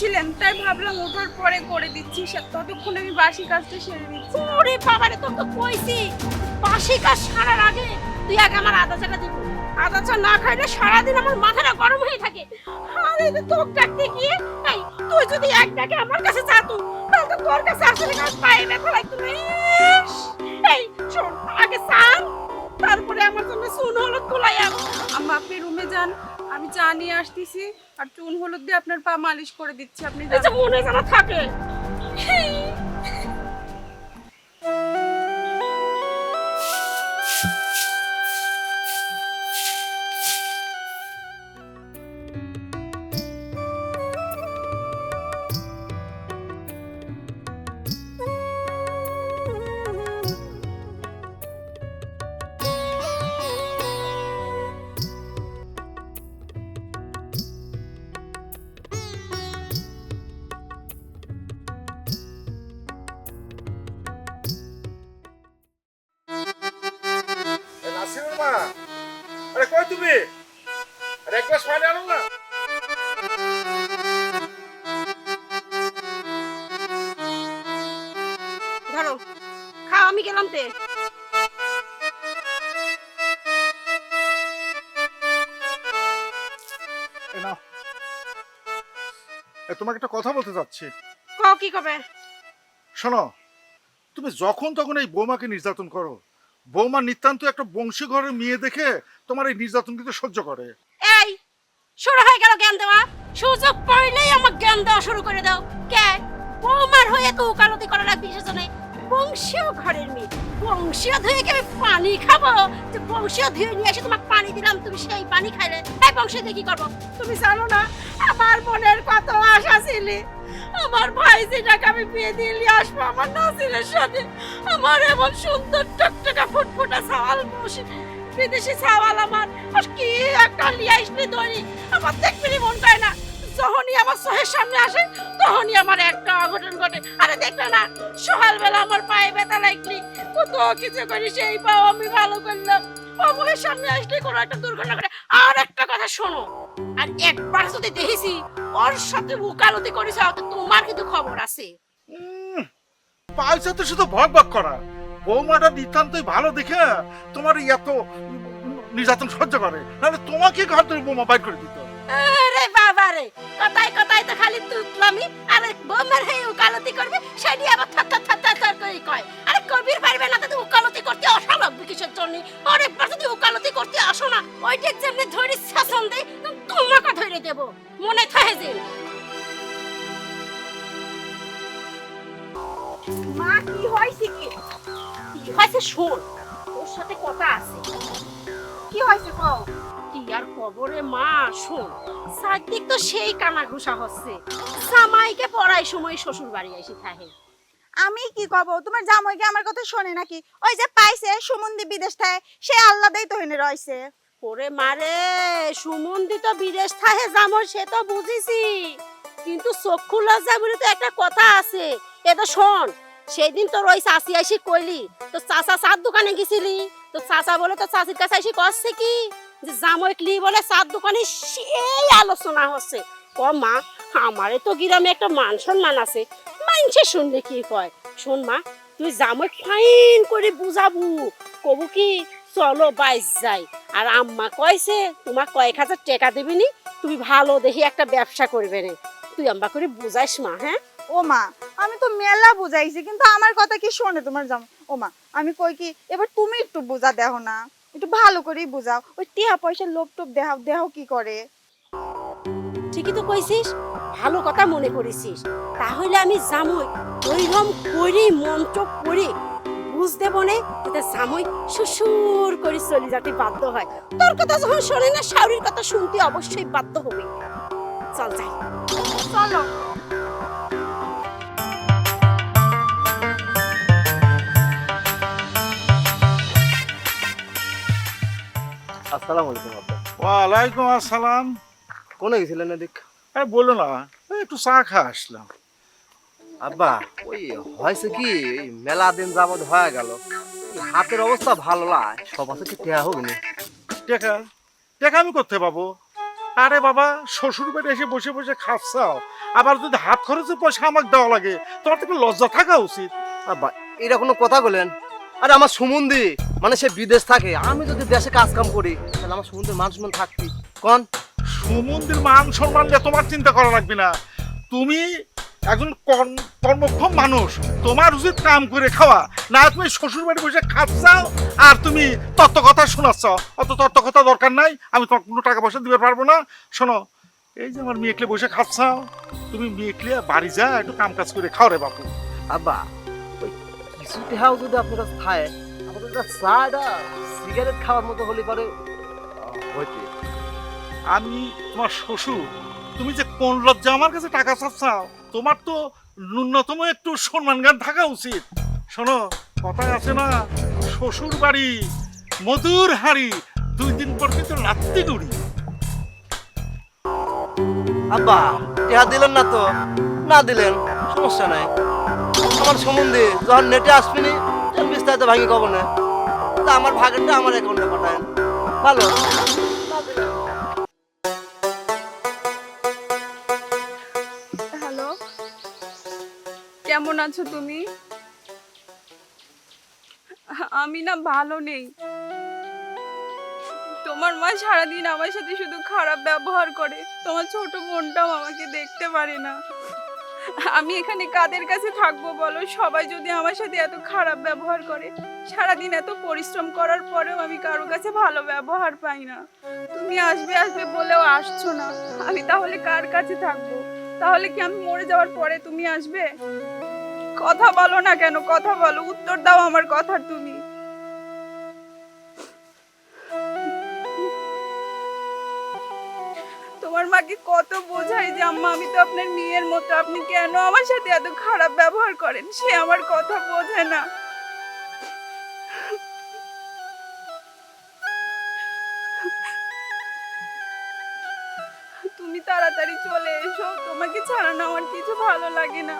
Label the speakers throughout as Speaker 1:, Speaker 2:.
Speaker 1: ঘুমাচ্ছিলেন তাই ভাবলাম ওঠার পরে করে দিচ্ছি ততক্ষণ আমি বাসি কাজটা সেরে দিচ্ছি
Speaker 2: ওরে বাবারে, তোর তো কইছি, বাসি কাজ সারার আগে তুই আগে আমার আদা চাটা দিবি আদা চা না খাইলে সারাদিন আমার মাথাটা গরম হয়ে থাকে। আরে তোর ডাকতে গিয়ে এই, তুই যদি এক ডাকে আমার কাছে চাতু তাহলে তো তোর কাছে আসলে পাই ব্যথা লাগতো তারপরে আমার জন্য চুন হলুদ তোলাই
Speaker 1: আম্মা আপনি রুমে যান আমি চা নিয়ে আসতেছি। আর চুন হলুদ দিয়ে আপনার পা মালিশ করে দিচ্ছি আপনি
Speaker 2: মনে যেন থাকে।
Speaker 3: এ তোমাকে একটা কথা বলতে চাচ্ছি
Speaker 2: কও কি কবে?
Speaker 3: শোনো তুমি যখন তখন এই বৌমাকে নির্যাতন করো। বৌমা নিতান্ত একটা বংশী ঘরের মেয়ে দেখে তোমার এই নির্যাতন কিন্তু সহ্য করে।
Speaker 2: এই শুরু হয়ে গেল জ্ঞান দেওয়া। সুযোগ পাইলেই আমার জ্ঞান দেওয়া শুরু করে দাও। কে? বৌমার হয়ে তো উকালতি করা লাগবে সেজনে। বংশীয় ঘরের মেয়ে। বংশীয় ধুয়ে কি আমি পানি খাব? যে বংশীয় ধুয়ে নিয়ে এসে তোমাকে পানি দিলাম, তুমি সেই পানি খাইলে। এই বংশীয় দিয়ে কি করব? তুমি জানো না, আমার মনের কত আশা ছিলে। আমার ভাই যেটাকে আমি বিয়ে দিয়ে নিয়ে আসব, আমার নাসিরের সাথে। আমার এমন সুন্দর টকটকা ফুটফুটা সাওয়াল বসে। বিদেশি ছাওয়াল আমার। কি একটা লিয়ে আসলে দড়ি আমার দেখবি মন চায় না। যখনই আমার চোখের সামনে আসে তখনই আমার একটা অঘটন ঘটে। আরে দেখলে না সকালবেলা আমার পায়ে ব্যথা লাগলি। কত কিছু করি সেই পাও আমি ভালো করলাম। সামনে আসলে কোনো একটা দুর্ঘটনা ঘটে। আর একটা কথা শোনো আর একবার যদি দেখেছি ওর সাথে উকালতি তো তোমার কিন্তু খবর আছে।
Speaker 3: পাইছে তো শুধু ভক ভক করা। বৌমাটা নিতান্তই ভালো দেখে তোমার এত নির্যাতন সহ্য করে। নাহলে তোমাকে ঘর থেকে বোমা বাইর করে দিত।
Speaker 2: আরে বাবা রে কথায় কথায় তো খালি তুতলামি আরে বোমার হয়ে উকালতি করবে সেটি আবার থার থার থার থার করে কয়। আরে কবির পারবে না তো উকালতি করতে আসা লাগবে কিসের জন্য? অনেকবার যদি উকালতি করতে আসো না। ওইটা যেমনি ধরে শাসন দেয় তোমাকে ধরে দেব। মনে থাকে যে মা কি হয়েছে কি? কি হয়েছে শোন। ওর সাথে কথা আছে। কি হয়েছে কও? কি আর কবরে মা শোন। সাদিক তো সেই কানা ঘুষা হচ্ছে। জামাইকে পড়াই সময় শ্বশুর বাড়ি এসে থাকে।
Speaker 4: আমি কি কব? তোমার জামাইকে আমার কথা শোনে নাকি? ওই যে পাইছে সুমন্দি বিদেশ থাকে সে আল্লাদেই তো হেনে রয়েছে
Speaker 2: ওরে মারে সুমন্দি তো বিদেশ থাকে জামর সে তো বুঝিছি। কিন্তু চক্ষু লজ্জা বলে তো একটা কথা আছে। এ তো শোন সেদিন তোর ওই চাষি আইসি কইলি তো চাচা চার দোকানে গেছিলি তো চাচা বলে তো চাষির কাছে আইসি করছে কি? যে জামই ক্লি বলে চার দোকানে সেই আলোচনা হচ্ছে। ও মা, আমারে তো গ্রামে একটা মান সম্মান আছে। মানছে শুনলে কি কয়? শোন মা, তুই জামই ফাইন করে বুঝাবু। কবু কি? চলো বাইস যাই। আর আম্মা কইছে তোমার কয়েক হাজার টাকা দিবি নি, তুমি ভালো দেখি একটা ব্যবসা করবে রে তুই আম্মা করে বুঝাইস মা হ্যাঁ?
Speaker 4: ও মা, আমি তো মেলা বুঝাইছি, কিন্তু আমার কথা কি শোনে তোমার জামাই ও মা, আমি কই কি, এবার তুমি একটু বুঝা দেও না। একটু ভালো করেই বুঝাও। ওই টিয়া পয়সা লোভ টোপ দেহাও দেহ কি করে?
Speaker 2: ঠিকই তো কইছিস ভালো কথা মনে করেছিস। তাহলে আমি জামই ওইরকম করি মন্ত্র করি। বুঝতে বনে যাতে জামই শ্বশুর করে চলে যেতে বাধ্য হয়। তোর কথা যখন শোনে না শাউরির কথা শুনতে অবশ্যই বাধ্য হবে। চল যাই।
Speaker 4: চলো।
Speaker 5: আসসালামু আলাইকুম আব্বা।
Speaker 3: ওয়ালাইকুম আসসালাম।
Speaker 5: কোনে গেছিলেন এদিক?
Speaker 3: আরে বলো না একটু চা খা আসলাম।
Speaker 5: আব্বা ওই হয়েছে কি এই মেলা দিন হয়ে গেল। হাতের অবস্থা ভালো না সব আছে কি টেয়া হবে না
Speaker 3: টেকা? টেকা আমি করতে পাবো? আরে বাবা শ্বশুর বাড়ি এসে বসে বসে খাচ্ছাও। আবার যদি হাত খরচের পয়সা আমাকে দেওয়া লাগে তোমার তো একটু লজ্জা থাকা উচিত।
Speaker 5: আব্বা এটা কোনো কথা বলেন? আরে আমার সুমন্দি মানে সে বিদেশ থাকে আমি যদি দেশে কাজ কাম করি তাহলে আমার সুমন্দির মান সম্মান থাকবি। কন?
Speaker 3: সুমন্দির মান সম্মান নিয়ে তোমার চিন্তা করা লাগবে না। তুমি একজন কর্ম- কর্মক্ষম মানুষ তোমার উচিত কাম করে খাওয়া। না তুমি শ্বশুর বাড়ি বসে খাচ্ছাও আর তুমি তত্ত্ব কথা শোনাচ্ছ অত তত্ত্ব কথা দরকার নাই আমি তোমার কোনো টাকা পয়সা দিতে পারব না। শোনো এই যে আমার মেয়েকলে বসে খাচ্ছাও তুমি মেয়েকলে বাড়ি যা একটু কাম কাজ করে খাও রে বাপু।
Speaker 5: আব্বা কিছু টেহাও যদি আপনার কাছে থাকে আমাদের একটা চা এটা সিগারেট খাওয়ার মতো হলে পরে হইতে
Speaker 3: আমি তোমার শ্বশুর তুমি যে কোন লজ্জা আমার কাছে টাকা চাচ্ছাও তোমার তো ন্যূনতম একটু সম্মান গান থাকা উচিত। শোনো কথায় আছে না শ্বশুর বাড়ি মধুর হাড়ি দুই দিন পর কিন্তু রাত্রি গুড়ি
Speaker 5: আব্বা টেহা দিলেন না তো? না দিলেন সমস্যা নাই। আমার সম্বন্ধে। যখন নেটে আসবেনি বিস্তারিত ভাঙি কব না আমার ভাগেরটা আমার অ্যাকাউন্টে পাঠায়। ভালো?
Speaker 1: কেমন আছো তুমি? আমি না ভালো নেই। তোমার মা সারাদিন আমার সাথে শুধু খারাপ ব্যবহার করে। তোমার ছোট বোনটাও আমাকে দেখতে পারে না। আমি এখানে কাদের কাছে থাকব বলো? সবাই যদি আমার সাথে এত খারাপ ব্যবহার করে, সারাদিন এত পরিশ্রম করার পরেও আমি কারও কাছে ভালো ব্যবহার পাই না। তুমি আসবে আসবে বলেও আসছো না। আমি তাহলে কার কাছে থাকব? তাহলে কি আমি মরে যাওয়ার পরে তুমি আসবে? কথা বলো না কেন, কথা বলো। উত্তর দাও আমার কথার তুমি। মাকে কত বোঝাই যে আম্মা, আমি তো আপনার মেয়ের মতো। আপনি কেন আমার সাথে এত খারাপ ব্যবহার করেন? সে আমার কথা বোঝে না। তুমি তাড়াতাড়ি চলে এসো, তোমাকে ছাড়ানো আমার কিছু ভালো লাগে না।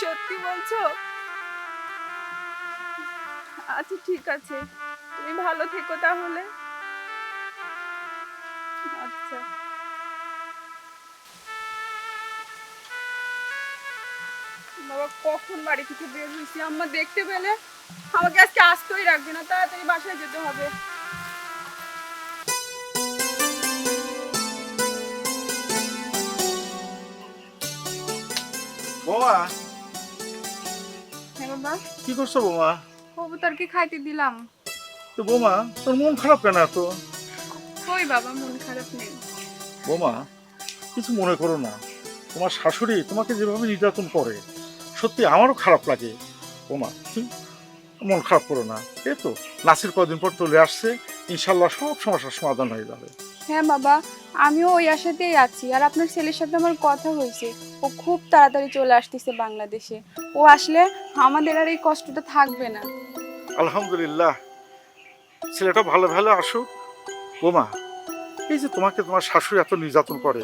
Speaker 1: সত্যি বলছো? আচ্ছা ঠিক আছে। তুমি ভালো থেকো তাহলে। আচ্ছা। বাবা কখন বাড়ি থেকে বের হয়েছি? আম্মা দেখতে পেলে? আমাকে আজকে আসতেই রাখবে না তাড়াতাড়ি বাসায় যেতে হবে।
Speaker 3: বোমা।
Speaker 1: হ্যাঁ
Speaker 3: কি করছ বোমা?
Speaker 1: কবুতরকে খাইতে দিলাম।
Speaker 3: তো বোমা তোর মন খারাপ কেন এত?
Speaker 1: কই বাবা মন খারাপ নেই।
Speaker 3: বোমা কিছু মনে করো না। তোমার শাশুড়ি তোমাকে যেভাবে নির্যাতন করে সত্যি আমারও খারাপ লাগে। বোমা মন খারাপ করো না। এই তো নাসির কদিন পর চলে আসছে। ইনশাল্লাহ সব সমস্যার সমাধান হয়ে যাবে।
Speaker 1: হ্যাঁ বাবা আমিও ওই আশাতেই আছি। আর আপনার ছেলের সাথে আমার কথা হয়েছে। ও খুব তাড়াতাড়ি চলে আসতেছে বাংলাদেশে। ও আসলে আমাদের আর এই কষ্টটা থাকবে না।
Speaker 3: আলহামদুলিল্লাহ। ছেলেটা ভালো ভালো আসুক। বোমা এই যে তোমাকে তোমার শাশুড়ি এত নির্যাতন করে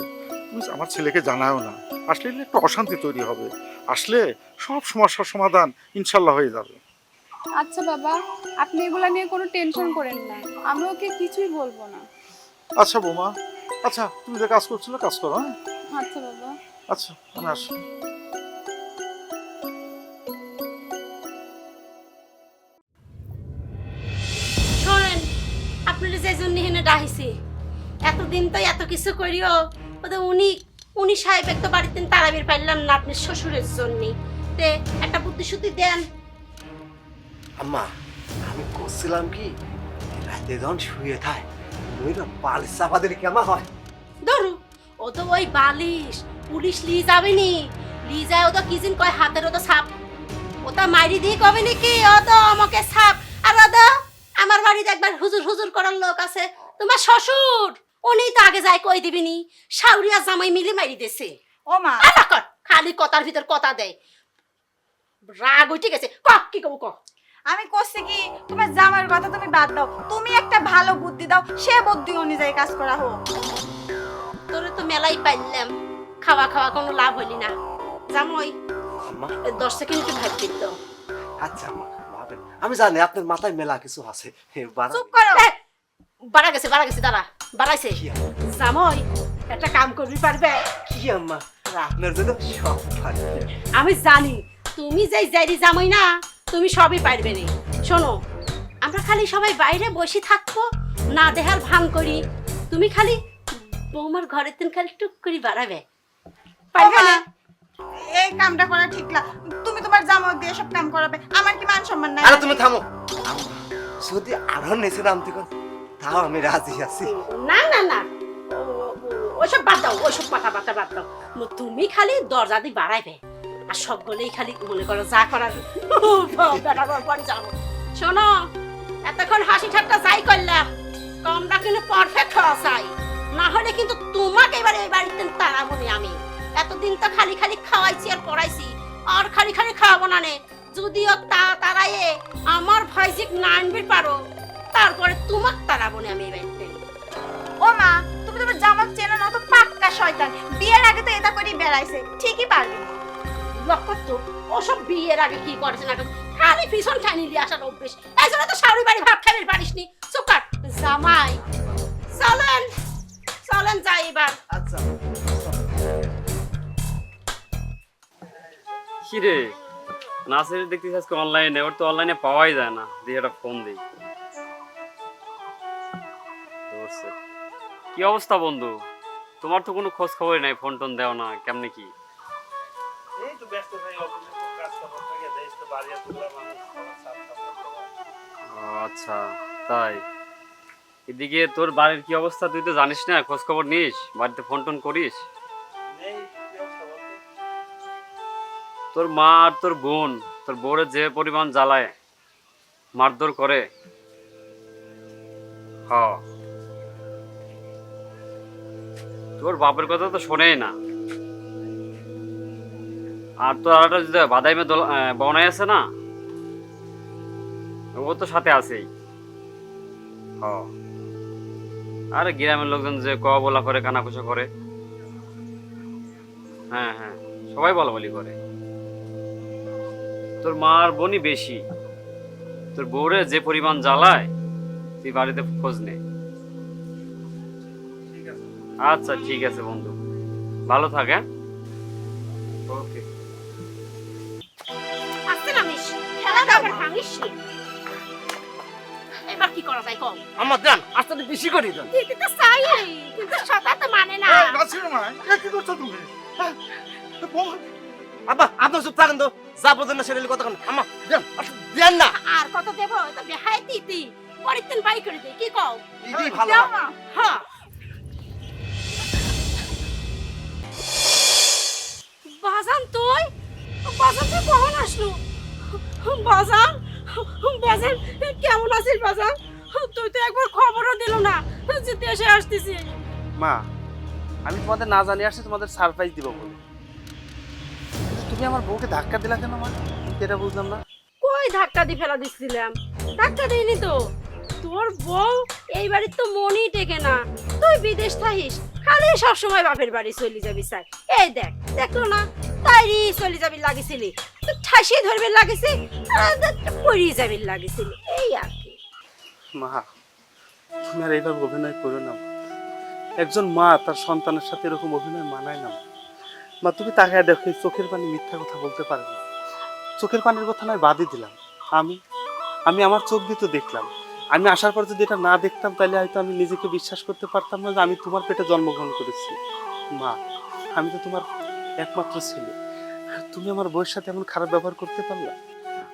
Speaker 3: তুমি আমার ছেলেকে জানাও না। আসলে একটু অশান্তি তৈরি হবে। আসলে সব সমস্যার সমাধান ইনশাল্লাহ হয়ে যাবে।
Speaker 1: আচ্ছা বাবা আপনি এগুলা নিয়ে কোনো টেনশন করেন না। আমি ওকে কিছুই বলব না।
Speaker 3: আচ্ছা বোমা আচ্ছা তুমি যে কাজ করছিলে কাজ করো হ্যাঁ?
Speaker 1: আচ্ছা বাবা।
Speaker 3: আচ্ছা আমি আসি
Speaker 2: এতদিন তো এত কিছু করিও। ওদের উনি উনি সাহেব একটা বাড়িতে তারাবির পাইলাম না আপনার শ্বশুরের জন্য। তে একটা বুদ্ধি শুদ্ধি দেন।
Speaker 5: আম্মা আমি করছিলাম কি? রাতে যখন শুয়ে থাই তুমি তো বালিশ চাপা দিলে কেমন হয়?
Speaker 2: ধরু ও তো ওই বালিশ পুলিশ লি যাবে নি। লি যায় ও তো কি জিন কয় হাতের ও তো সাপ ওটা মাইরি দিয়ে কবে নাকি ও তো আমাকে সাপ আর ও আমার বাড়িতে একবার হুজুর হুজুর করার লোক আছে তোমার শ্বশুর। উনি তো আগে যায় কই দিবিনি শাউরিয়া জামাই মিলে মাইরি দেছে।
Speaker 4: ও মা।
Speaker 2: আলা কর খালি কথার ভিতর কথা দেয়। রাগ উঠে গেছে। ক কি কব ক?
Speaker 4: আমি করছি কি তোমার জামার কথা তুমি বাদ দাও। তুমি একটা ভালো বুদ্ধি দাও সে বুদ্ধি অনুযায়ী কাজ করা হোক।
Speaker 2: তোরে তো মেলাই পাইলাম। খাওয়া খাওয়া কোনো লাভ হইলি না। জামাই
Speaker 5: আম্মা
Speaker 2: দশ সেকেন্ড একটু ভাবতে তো
Speaker 5: আচ্ছা আম্মা আমি জানি আপনার মাথায় মেলা কিছু আছে। হে, বাড়া-
Speaker 4: চুপ করো।
Speaker 2: বাড়া গেছে বাড়া গেছে দাঁড়া। বাড়াইছে। জামই একটা কাম করবি পারবে?
Speaker 5: কি আম্মা আপনার জন্য সব পারি
Speaker 2: আমি জানি তুমি যেই যাইরি জামই না তুমি সবই পারবে না। শোনো আমরা খালি সবাই বাইরে বসে থাকব না দেহার ভান করি। তুমি খালি বৌমার ঘরের দিন খালি টুক করে বাড়াবে। পারবে না?
Speaker 4: এই কামটা করা ঠিক না। তুমি তোমার জামা দিয়ে সব কাম করাবে। আমার কি মান সম্মান নাই?
Speaker 5: আরে তুমি থামো। যদি আরও নেচে নামতে কর তাও আমি রাজি আছি।
Speaker 2: না না না। ও- ও- ওইসব বাদ দাও ওইসব কথাবার্তা বাদ দাও তুমি খালি দরজা দিয়ে বাড়াইবে। আর সকলেই খালি মনে করো যা করার। শোনো, এতক্ষণ হাসি ঠাট্টা যাই করলাম কমরা কিন্তু পারফেক্ট হওয়া চাই না হলে কিন্তু তোমাকে এবার এই বাড়িতে তাড়াবো নি আমি। এতদিন তো খালি খালি খাওয়াইছি আর পড়াইছি। আর খালি খালি খাওয়াবো না নে। যদিও তা তারাইয়ে আমার ভাইজিক না আনবি পারো। তারপরে তোমাক তাড়াবো নি আমি এই বাড়িতে।
Speaker 4: ও মা তুমি তোমার জামা চেনো না তো পাক্কা শয়তান। বিয়ের আগে তো এটা করেই বেড়াইছে ঠিকই পারবে।
Speaker 2: লক্ষ্য তো ওসব বিয়ের আগে কি করেছে না খালি ভীষণ ঠানি দিয়ে আসার অভ্যেস। এই জন্য তো শাড়ি বাড়ি ভাত খাবি পারিস নি। জামাই। চলেন চলেন যাই এবার।
Speaker 5: আচ্ছা।
Speaker 6: কি নাসির দেখতেছি আজকে অনলাইনে ওর তো অনলাইনে পাওয়াই যায় না। দিয়ে একটা ফোন দিই। কি অবস্থা বন্ধু? তোমার তো কোনো খোঁজ খবরই নাই ফোন টোন দেও না কেমনে কি?
Speaker 3: এই তো ব্যস্ত থাকি অফিসে কাজ থাকে দেশ তো বাড়ি
Speaker 6: আচ্ছা তাই। এদিকে তোর বাড়ির কি অবস্থা? তুই তো জানিস না খোঁজ খবর নিস বাড়িতে ফোন টোন করিস তোর মা আর তোর বোন তোর বউরের যে পরিমাণ জ্বালায় মারধর করে। হ। তোর বাপের কথা তো শোনেই না। আর তোর আরেকটা যদি বাদাইমে দোল আহ, বনাই আছে না ও তো সাথে আছেই। হ। আর গ্রামের লোকজন যে ক বলা করে কানাকুচা করে। হ্যাঁ হ্যাঁ সবাই বলা বলি করে। তোর মার বোনই বেশি। তোর বউরে যে পরিমাণ জ্বালায় তুই বাড়িতে খোঁজ নে। আচ্ছা ঠিক আছে বন্ধু। ভালো থাক হ্যাঁ ওকে।
Speaker 2: আসতে নামিস খেলা তো ভাঙিস নি। এবার কি করা যায় কম
Speaker 5: আমার দেন আস্তে আস্তে বেশি করি দেন।
Speaker 2: দিতে তো চাই। কিন্তু সদা তো মানে না।
Speaker 3: এই নাসির মা এ কি করছ তুমি? হ্যাঁ? এ বউ-
Speaker 5: আব্বা আপনার চুপ থাকেন তো। যা বোঝেন না সেটা কতক্ষণ আম্মা দেন আচ্ছা, দেন না।
Speaker 2: আর কত দেবো? তো বেহাই দিতি পরিত্যান বাই করে দে কি কও?
Speaker 5: ভালো।
Speaker 2: হ্যাঁ। আসলো বাজান বাজান কেমন আছিস বাজান? তুই তো একবার খবরও দিল না যে দেশে আসতেছি।
Speaker 7: মা আমি তোমাদের না জানি আসছি তোমাদের সারপ্রাইজ দিব বলে। তুমি আমার বউকে ধাক্কা দিলা কেন মা? এটা বুঝলাম না।
Speaker 2: কই ধাক্কা দিয়ে ফেলা দিচ্ছিলাম ধাক্কা দিইনি তো। তোর বউ এই বাড়ির তো মনই টেকে না। তুই বিদেশ থাকিস খালি সবসময় বাপের বাড়ি চলে যাবি স্যার। এই দেখ দেখল না? তাইরি চলে যাবি লাগিছিলি। ঠাসি ধরবি লাগিছি যাবি লাগিছিলি। এই আর কি।
Speaker 7: মা, তুমি আর এইভাবে অভিনয় করো না একজন মা তার সন্তানের সাথে এরকম অভিনয় মানায় না, মা। তুমি তাকায় দেখো চোখের পানি মিথ্যা কথা বলতে পারে না। চোখের পানির কথা নয়, বাদই দিলাম। আমি আমি আমার চোখ দিয়ে তো দেখলাম। আমি আসার পর যদি এটা না দেখতাম, তাহলে হয়তো আমি নিজেকে বিশ্বাস করতে পারতাম না যে আমি তোমার পেটে জন্মগ্রহণ করেছি। মা, আমি তো তোমার একমাত্র ছেলে। তুমি আমার বউয়ের সাথে এমন খারাপ ব্যবহার করতে পারলা?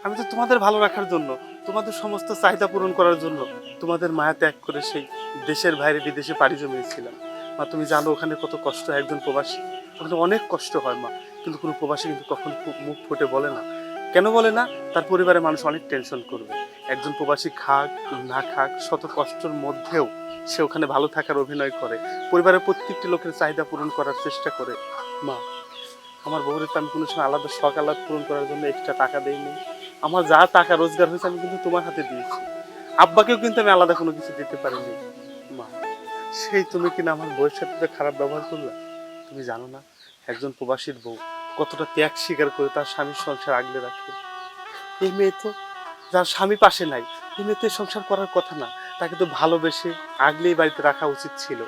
Speaker 7: আমি তো তোমাদের ভালো রাখার জন্য, তোমাদের সমস্ত চাহিদা পূরণ করার জন্য তোমাদের মায়া ত্যাগ করে সেই দেশের বাইরে বিদেশে পাড়ি জমিয়েছিলাম। মা, তুমি জানো ওখানে কত কষ্ট হয় একজন প্রবাসী। ওখানে অনেক কষ্ট হয় মা, কিন্তু কোনো প্রবাসী কিন্তু কখনো মুখ ফুটে বলে না। কেন বলে না? তার পরিবারের মানুষ অনেক টেনশন করবে। একজন প্রবাসী খাক, না খাক, শত কষ্টের মধ্যেও সে ওখানে ভালো থাকার অভিনয় করে। পরিবারের প্রত্যেকটি লোকের চাহিদা পূরণ করার চেষ্টা করে। মা আমার বউরের তো আমি কোনো সময় আলাদা শখ, আলাদা পূরণ করার জন্য এক্সট্রা টাকা দেইনি। আমার যা টাকা রোজগার হয়েছে, আমি কিন্তু তোমার হাতে দিয়েছি। আব্বাকেও কিন্তু আমি আলাদা কোনো কিছু দিতে পারিনি। মা, সেই তুমি কিনা আমার বউয়ের সাথে খারাপ ব্যবহার করলা, তুমি জানো না, একজন প্রবাসীর বউ কতটা ত্যাগ স্বীকার করে তার স্বামীর সংসার আগলে রাখে। এই মেয়ে তো, যার স্বামী পাশে নাই, এই মেয়ে তো সংসার করার কথা না, তাকে তো ভালোবেসে আগলেই বাড়িতে রাখা উচিত ছিল।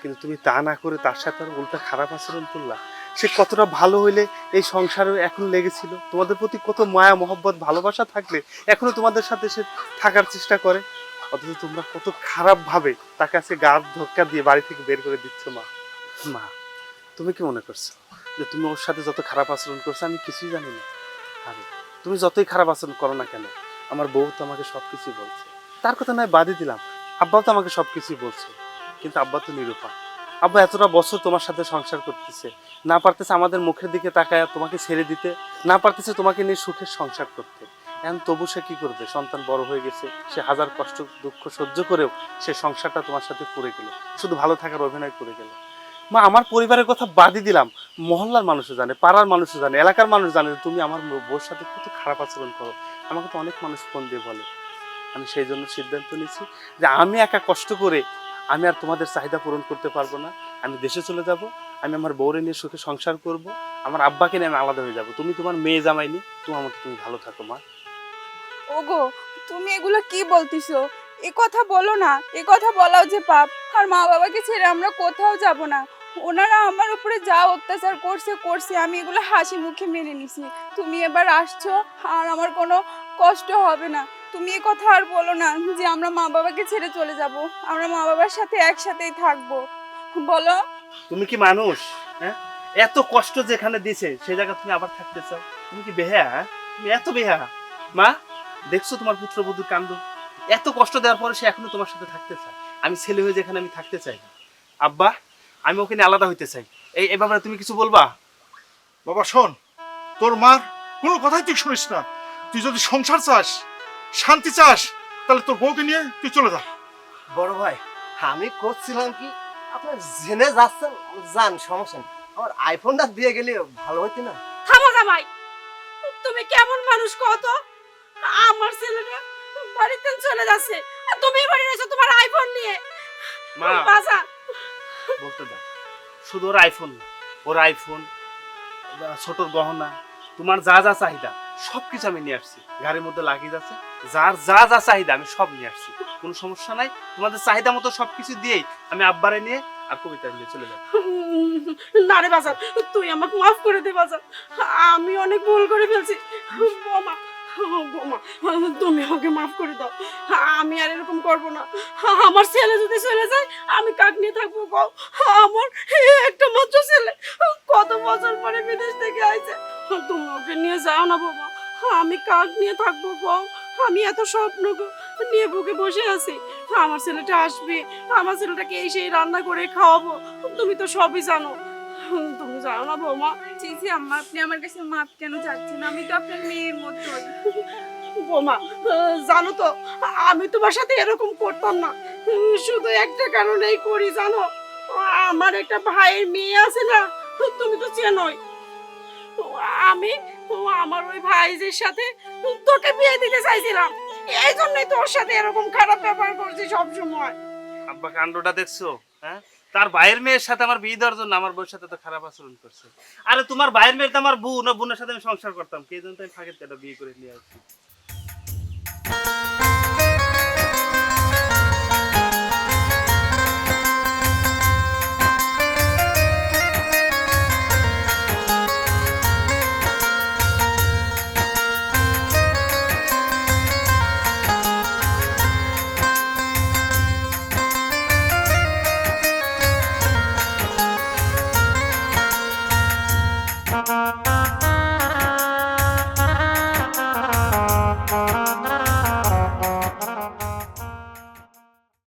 Speaker 7: কিন্তু তুমি তা না করে তার সাথে আর উল্টা খারাপ আচরণ করলা। সে কতটা ভালো হইলে এই সংসারে এখন লেগেছিল? তোমাদের প্রতি কত মায়া, মহব্বত, ভালোবাসা থাকলে এখনও তোমাদের সাথে সে থাকার চেষ্টা করে? অথচ তোমরা কত খারাপ ভাবে তাকে আজকে গার ধক্কা দিয়ে বাড়ি থেকে বের করে দিচ্ছ, মা। মা, তুমি কি মনে করছ যে তুমি ওর সাথে যত খারাপ আচরণ করছ, আমি কিছুই জানি না। আরে তুমি যতই খারাপ আচরণ করো না কেন, আমার বউ তো আমাকে সব কিছুই বলছে। তার কথা নয়, বাদই দিলাম। আব্বাও তো আমাকে সব কিছুই বলছে। কিন্তু আব্বা তো নিরূপা আব্বা, এতটা বছর তোমার সাথে সংসার করতেছে। না পারতেছে আমাদের মুখের দিকে তাকায় তোমাকে ছেড়ে দিতে, না পারতেছে তোমাকে নিয়ে সুখের সংসার করতে। এখন তবু সে কি করবে? সন্তান বড় হয়ে গেছে, সে হাজার কষ্ট, দুঃখ সহ্য করেও সে সংসারটা তোমার সাথে করে গেল। শুধু ভালো থাকার অভিনয় করে গেল। মা, আমার পরিবারের কথা বাদই দিলাম। মহল্লার মানুষও জানে, পাড়ার মানুষও জানে, এলাকার মানুষ জানে তুমি আমার বউর সাথে কত খারাপ আচরণ করো। আমাকে তো অনেক মানুষ ফোন দিয়ে বলে। আমি সেই জন্য সিদ্ধান্ত নিয়েছি যে আমি একা কষ্ট করে আমি আর তোমাদের চাহিদা পূরণ করতে পারব না। আমি দেশে চলে যাব, আমি আমার বউরে নিয়ে সুখে সংসার করব, আমার আব্বাকে নিয়ে আমি আলাদা হয়ে যাব। তুমি তোমার মেয়ে জামাইনি, তুমি আমাকে তুমি ভালো থাকো, মা।
Speaker 1: ওগো, তুমি এগুলো কি বলতিছো? এ কথা বলো না, এ কথা বলাও যে পাপ। আর মা বাবাকে ছেড়ে আমরা কোথাও যাব না। ওনারা আমার উপরে যা অত্যাচার করছে করছে, আমি এগুলো হাসি মুখে মেনে নিছি। তুমি এবার আসছো, আর আমার কোনো কষ্ট হবে না। তুমি এ কথা আর বলো না যে আমরা মা বাবাকে ছেড়ে চলে যাব। আমরা মা বাবার সাথে একসাথেই থাকব। বলো।
Speaker 7: তুমি কি মানুষ? হ্যাঁ? এত কষ্ট যেখানে দিছে সেই জায়গা তুমি আবার থাকতে চাও? তুমি কি বেহা হ্যাঁ? তুমি এত বেহা মা দেখছ তোমার পুত্রবধূর কাণ্ড? এত কষ্ট দেওয়ার পরে সে এখনও তোমার সাথে থাকতে চায়। আমি ছেলে হয়ে যেখানে আমি থাকতে চাই না। আব্বা আমি ওখানে আলাদা হইতে চাই। এই এই ব্যাপারে তুমি কিছু বলবা?
Speaker 3: বাবা শোন। তোর মার কোনো কথাই তুই শুনিস না। তুই যদি সংসার চাস শান্তি চাস? তাহলে তোর বউকে নিয়ে তুই চলে যা।
Speaker 5: বড় ভাই আমি করছিলাম কি? আপনার জেনে যাচ্ছেন যান সমস্যা নেই। আমার আইফোনটা দিয়ে গেলে ভালো হতো না।
Speaker 2: থামো জামাই তুমি কেমন মানুষ কত আমার ছেলেটা বাড়িতে চলে যাচ্ছে। আর তুমি বাড়ি এসে তোমার আইফোন নিয়ে।
Speaker 7: মা
Speaker 2: বাজা
Speaker 7: বলতে দাও। শুধু ওর আইফোন না ওর আইফোন ছোটর গহনা তোমার যা যা চাহিদা। সব কিছু আমি নিয়ে আসছি। গাড়ির মধ্যে লাগিয়ে যাচ্ছে যার যা যা চাহিদা আমি সব নিয়ে আসছি। কোনো সমস্যা নাই, তোমাদের চাহিদা মতো সব কিছু দিয়েই আমি আব্বারে নিয়ে আর কবিতা নিয়ে চলে যাব।
Speaker 2: না রে বাজার, তুই আমাকে মাফ করে দে বাজার। আমি অনেক ভুল করে ফেলছি। বোমা, তুমি আমাকে মাফ করে দাও। আমি আর এরকম করব না। আমার ছেলে যদি চলে যায়, আমি কাক নিয়ে থাকব গো? আমার একটা মাত্র ছেলে। কত বছর পরে বিদেশ থেকে আইছে? তুমি ওকে নিয়ে যাও না বাবা। আমি কাক নিয়ে থাকব গো আমি এত স্বপ্ন নিয়ে বুকে বসে আছি। আমার ছেলেটা আসবে। আমার ছেলেটাকে এসে রান্না করে খাওয়াবো। তুমি তো সবই জানো। তুমি জানো না বৌমা।
Speaker 1: চিজি আম্মা আপনি আমার কাছে মাপ কেন চাচ্ছেন? আমি তো আপনার মেয়ের মতোই।
Speaker 2: বৌমা জানো তো আমি তোমার সাথে এরকম করতাম না। শুধু একটা কারণেই করি জানো? আমার একটা ভাইয়ের মেয়ে আছে না তুমি তো চেনোই। আমি আমার ওই ভাইজের সাথে তোকে বিয়ে দিতে চাইছিলাম। এই জন্যই তোর সাথে এরকম খারাপ ব্যবহার করছি
Speaker 7: আব্বা কাণ্ডটা দেখছ? হ্যাঁ? তার ভাইয়ের মেয়ের সাথে আমার বিয়ে দেওয়ার জন্য আমার বউর সাথে তো খারাপ আচরণ করছে। আরে তোমার ভাইয়ের মেয়ে তো আমার বোন বোনের সাথে আমি সংসার করতাম। কে জন্য আমি ফাঁকের বিয়ে করে নিয়ে আসছি